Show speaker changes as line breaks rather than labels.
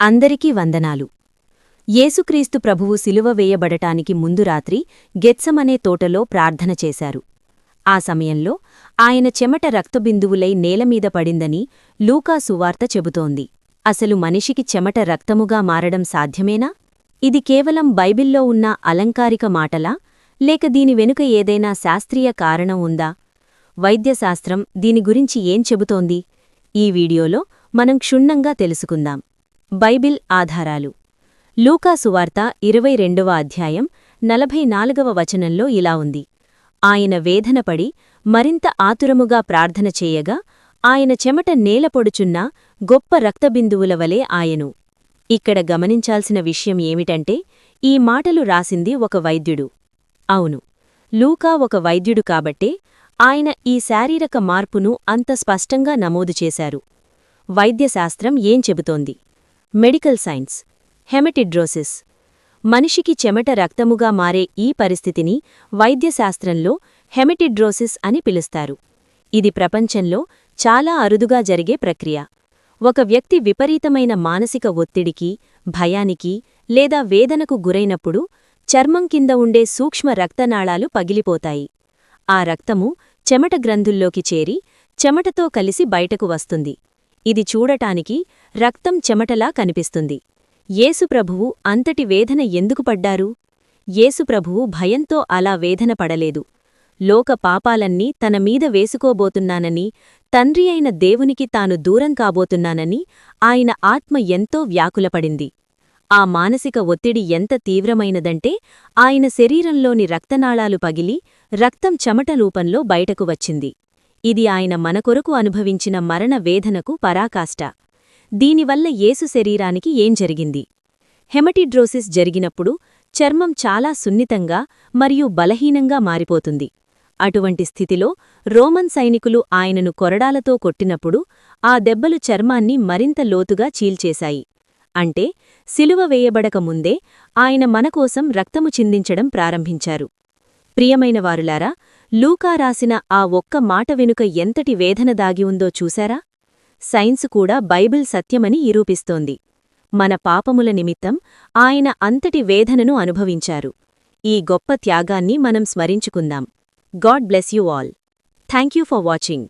అందరికీ వందనాలు. యేసుక్రీస్తు ప్రభువు సిలువ వేయబడటానికి ముందు రాత్రి గెత్సమనే తోటలో ప్రార్థన చేశారు. ఆ సమయంలో ఆయన చెమట రక్తబిందువులై నేలమీద పడిందని లూకా సువార్త చెబుతోంది. అసలు మనిషికి చెమట రక్తముగా మారడం సాధ్యమేనా? ఇది కేవలం బైబిల్లో ఉన్న అలంకారిక మాటలా? లేక దీని వెనుక ఏదైనా శాస్త్రీయ కారణం ఉందా? వైద్యశాస్త్రం దీని గురించి ఏం చెబుతోంది? ఈ వీడియోలో మనం క్షుణ్ణంగా తెలుసుకుందాం. బైబిల్ ఆధారాలు. లూకా సువార్త ఇరవై రెండవ అధ్యాయం నలభై నాలుగవ వచనంలో ఇలా ఉంది. ఆయన వేదనపడి మరింత ఆతురముగా ప్రార్థన చేయగా ఆయన చెమట నేలపొడుచున్న గొప్ప రక్తబిందువుల వలె ఆయను. ఇక్కడ గమనించాల్సిన విషయం ఏమిటంటే ఈ మాటలు రాసింది ఒక వైద్యుడు. అవును లూకా ఒక వైద్యుడు కాబట్టే ఆయన ఈ శారీరక మార్పును అంత స్పష్టంగా నమోదు చేశారు. వైద్యశాస్త్రం ఏం చెబుతోంది? Medical science hematidrosis. మనిషికి చెమట రక్తముగా మారే ఈ పరిస్థితిని వైద్యశాస్త్రంలో హెమటిడ్రోసిస్ అని పిలుస్తారు. ఇది ప్రపంచంలో చాలా అరుదుగా జరిగే ప్రక్రియ. ఒక వ్యక్తి విపరీతమైన మానసిక ఒత్తిడికి భయానికి లేదా వేదనకు గురైనప్పుడు చర్మం కింద ఉండే సూక్ష్మ రక్తనాళాలు పగిలిపోతాయి. ఆ రక్తము చెమట గ్రంథుల్లోకి చేరి చెమటతో కలిసి బయటకు వస్తుంది. ఇది చూడటానికి రక్తం చెమటలా కనిపిస్తుంది. యేసుప్రభువు అంతటి వేదన ఎందుకు పడ్డారు? యేసుప్రభువు భయంతో అలా వేదన పడలేదు. లోక పాపాలన్నీ తన మీద వేసుకోబోతున్నానని తండ్రి అయిన దేవునికి తాను దూరం కాబోతున్నానని ఆయన ఆత్మ ఎంతో వ్యాకులపడింది. ఆ మానసిక ఒత్తిడి ఎంత తీవ్రమైనదంటే ఆయన శరీరంలోని రక్తనాళాలు పగిలి రక్తం చెమట రూపంలో బయటకు వచ్చింది. ఇది ఆయన మనకొరకు అనుభవించిన మరణ వేదనకు పరాకాష్ట. దీనివల్ల యేసు శరీరానికి ఏం జరిగింది? హెమటిడ్రోసిస్ జరిగినప్పుడు చర్మం చాలా సున్నితంగా మరియు బలహీనంగా మారిపోతుంది. అటువంటి స్థితిలో రోమన్ సైనికులు ఆయనను కొరడాలతో కొట్టినప్పుడు ఆ దెబ్బలు చర్మాన్ని మరింత లోతుగా చీల్చేశాయి. అంటే సిలువ వేయబడక ముందే ఆయన మనకోసం రక్తము చిందించడం ప్రారంభించారు. ప్రియమైన వారులారా లూకా రాసిన ఆ ఒక్క మాట వెనుక ఎంతటి వేదన దాగి ఉందో చూశారా? సైన్స్ కూడా బైబిల్ సత్యమని నిరూపిస్తోంది. మన పాపముల నిమిత్తం ఆయన అంతటి వేదనను అనుభవించారు. ఈ గొప్ప త్యాగాన్ని మనం స్మరించుకుందాం. God bless you all. Thank you for watching.